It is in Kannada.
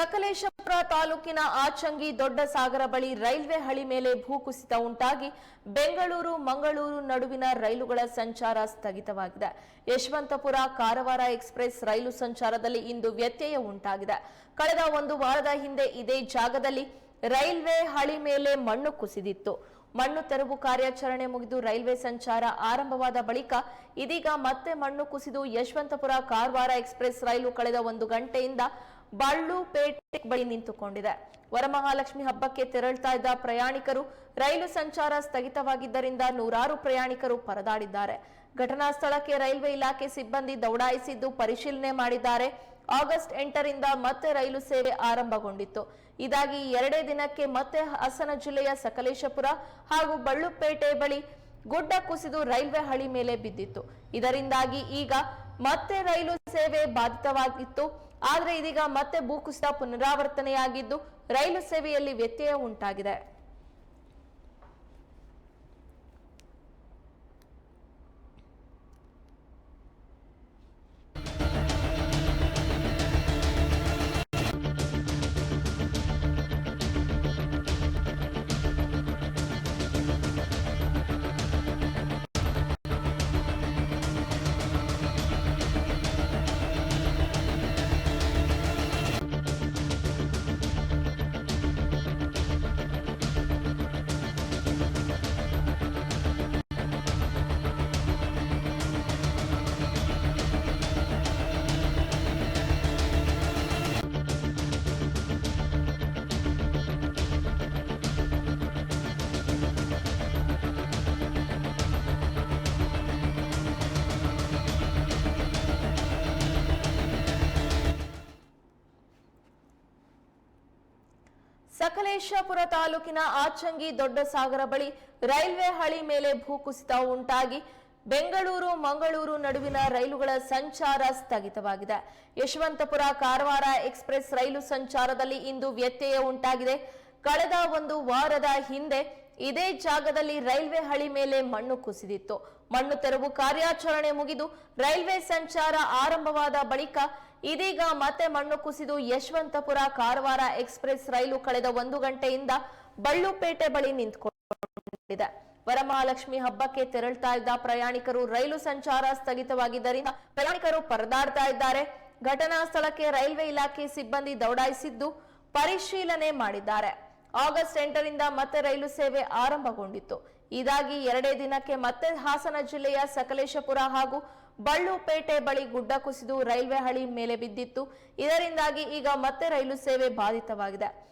ಸಕಲೇಶಪುರ ತಾಲೂಕಿನ ಆಚಂಗಿ ದೊಡ್ಡ ಸಾಗರ ಬಳಿ ರೈಲ್ವೆ ಹಳಿ ಮೇಲೆ ಭೂಕುಸಿತ ಉಂಟಾಗಿ ಬೆಂಗಳೂರು, ಮಂಗಳೂರು ನಡುವಿನ ರೈಲುಗಳ ಸಂಚಾರ ಸ್ಥಗಿತವಾಗಿದೆ. ಯಶವಂತಪುರ, ಕಾರವಾರ ಎಕ್ಸ್ಪ್ರೆಸ್ ರೈಲು ಸಂಚಾರದಲ್ಲಿ ಇಂದು ವ್ಯತ್ಯಯ ಉಂಟಾಗಿದೆ. ಕಳೆದ ಒಂದು ವಾರದ ಹಿಂದೆ ಇದೇ ಜಾಗದಲ್ಲಿ ರೈಲ್ವೆ ಹಳಿ ಮೇಲೆ ಮಣ್ಣು ಕುಸಿದಿತ್ತು. ಮಣ್ಣು ತೆರವು ಕಾರ್ಯಾಚರಣೆ ಮುಗಿದು ರೈಲ್ವೆ ಸಂಚಾರ ಆರಂಭವಾದ ಬಳಿಕ ಇದೀಗ ಮತ್ತೆ ಮಣ್ಣು ಕುಸಿದು ಯಶವಂತಪುರ ಕಾರವಾರ ಎಕ್ಸ್ಪ್ರೆಸ್ ರೈಲು ಕಳೆದ ಒಂದು ಗಂಟೆಯಿಂದ ಬಳ್ಳುಪೇಟೆ ಬಳಿ ನಿಂತುಕೊಂಡಿದೆ. ವರಮಹಾಲಕ್ಷ್ಮಿ ಹಬ್ಬಕ್ಕೆ ತೆರಳ್ತಾ ಇದ್ದ ಪ್ರಯಾಣಿಕರು ರೈಲು ಸಂಚಾರ ಸ್ಥಗಿತವಾಗಿದ್ದರಿಂದ ನೂರಾರು ಪ್ರಯಾಣಿಕರು ಪರದಾಡಿದ್ದಾರೆ. ಘಟನಾ ಸ್ಥಳಕ್ಕೆ ರೈಲ್ವೆ ಇಲಾಖೆ ಸಿಬ್ಬಂದಿ ದೌಡಾಯಿಸಿದ್ದು ಪರಿಶೀಲನೆ ಮಾಡಿದ್ದಾರೆ. ಆಗಸ್ಟ್ ಎಂಟರಿಂದ ಮತ್ತೆ ರೈಲು ಸೇವೆ ಆರಂಭಗೊಂಡಿತ್ತು. ಇದಾಗಿ ಎರಡೇ ದಿನಕ್ಕೆ ಮತ್ತೆ ಹಾಸನ ಜಿಲ್ಲೆಯ ಸಕಲೇಶಪುರ ಹಾಗೂ ಬಳ್ಳುಪೇಟೆ ಬಳಿ ಗುಡ್ಡ ಕುಸಿದು ರೈಲ್ವೆ ಹಳಿ ಮೇಲೆ ಬಿದ್ದಿತ್ತು. ಇದರಿಂದಾಗಿ ಈಗ ಮತ್ತೆ ರೈಲು ಸೇವೆ ಬಾಧಿತವಾಗಿತ್ತು. ಆದರೆ ಇದೀಗ ಮತ್ತೆ ಭೂಕುಸಿತ ಪುನರಾವರ್ತನೆಯಾಗಿದ್ದು ರೈಲು ಸೇವೆಯಲ್ಲಿ ವ್ಯತ್ಯಯ ಉಂಟಾಗಿದೆ. ಸಕಲೇಶಪುರ ತಾಲೂಕಿನ ಆಚಂಗಿ ದೊಡ್ಡ ಸಾಗರ ಬಳಿ ರೈಲ್ವೆ ಹಳಿ ಮೇಲೆ ಭೂಕುಸಿತ ಉಂಟಾಗಿ ಬೆಂಗಳೂರು, ಮಂಗಳೂರು ನಡುವಿನ ರೈಲುಗಳ ಸಂಚಾರ ಸ್ಥಗಿತವಾಗಿದೆ. ಯಶವಂತಪುರ ಕಾರವಾರ ಎಕ್ಸ್ಪ್ರೆಸ್ ರೈಲು ಸಂಚಾರದಲ್ಲಿ ಇಂದು ವ್ಯತ್ಯಯ ಉಂಟಾಗಿದೆ. ಕಳೆದ ಒಂದು ವಾರದ ಹಿಂದೆ ಇದೇ ಜಾಗದಲ್ಲಿ ರೈಲ್ವೆ ಹಳಿ ಮೇಲೆ ಮಣ್ಣು ಕುಸಿದಿತ್ತು. ಮಣ್ಣು ತೆರವು ಕಾರ್ಯಾಚರಣೆ ಮುಗಿದು ರೈಲ್ವೆ ಸಂಚಾರ ಆರಂಭವಾದ ಬಳಿಕ ಇದೀಗ ಮತ್ತೆ ಮಣ್ಣು ಕುಸಿದು ಯಶವಂತಪುರ ಕಾರವಾರ ಎಕ್ಸ್ಪ್ರೆಸ್ ರೈಲು ಕಳೆದ ಒಂದು ಗಂಟೆಯಿಂದ ಬಳ್ಳುಪೇಟೆ ಬಳಿ ನಿಂತುಕೊಂಡಿದೆ. ವರಮಹಾಲಕ್ಷ್ಮಿ ಹಬ್ಬಕ್ಕೆ ತೆರಳ್ತಾ ಇದ್ದ ಪ್ರಯಾಣಿಕರು ರೈಲು ಸಂಚಾರ ಸ್ಥಗಿತವಾಗಿದ್ದರಿಂದ ಪ್ರಯಾಣಿಕರು ಪರದಾಡ್ತಾ ಇದ್ದಾರೆ. ಘಟನಾ ಸ್ಥಳಕ್ಕೆ ರೈಲ್ವೆ ಇಲಾಖೆ ಸಿಬ್ಬಂದಿ ದೌಡಾಯಿಸಿದ್ದು ಪರಿಶೀಲನೆ ಮಾಡಿದ್ದಾರೆ. ಆಗಸ್ಟ್ ಎಂಟರಿಂದ ಮತ್ತೆ ರೈಲು ಸೇವೆ ಆರಂಭಗೊಂಡಿತ್ತು. ಇದಾಗಿ ಎರಡೇ ದಿನಕ್ಕೆ ಮತ್ತೆ ಹಾಸನ ಜಿಲ್ಲೆಯ ಸಕಲೇಶಪುರ ಹಾಗೂ ಬಳ್ಳುಪೇಟೆ ಬಳಿ ಗುಡ್ಡ ಕುಸಿದು ರೈಲ್ವೆ ಹಳಿ ಮೇಲೆ ಬಿದ್ದಿತ್ತು. ಇದರಿಂದಾಗಿ ಈಗ ಮತ್ತೆ ರೈಲು ಸೇವೆ ಬಾಧಿತವಾಗಿದೆ.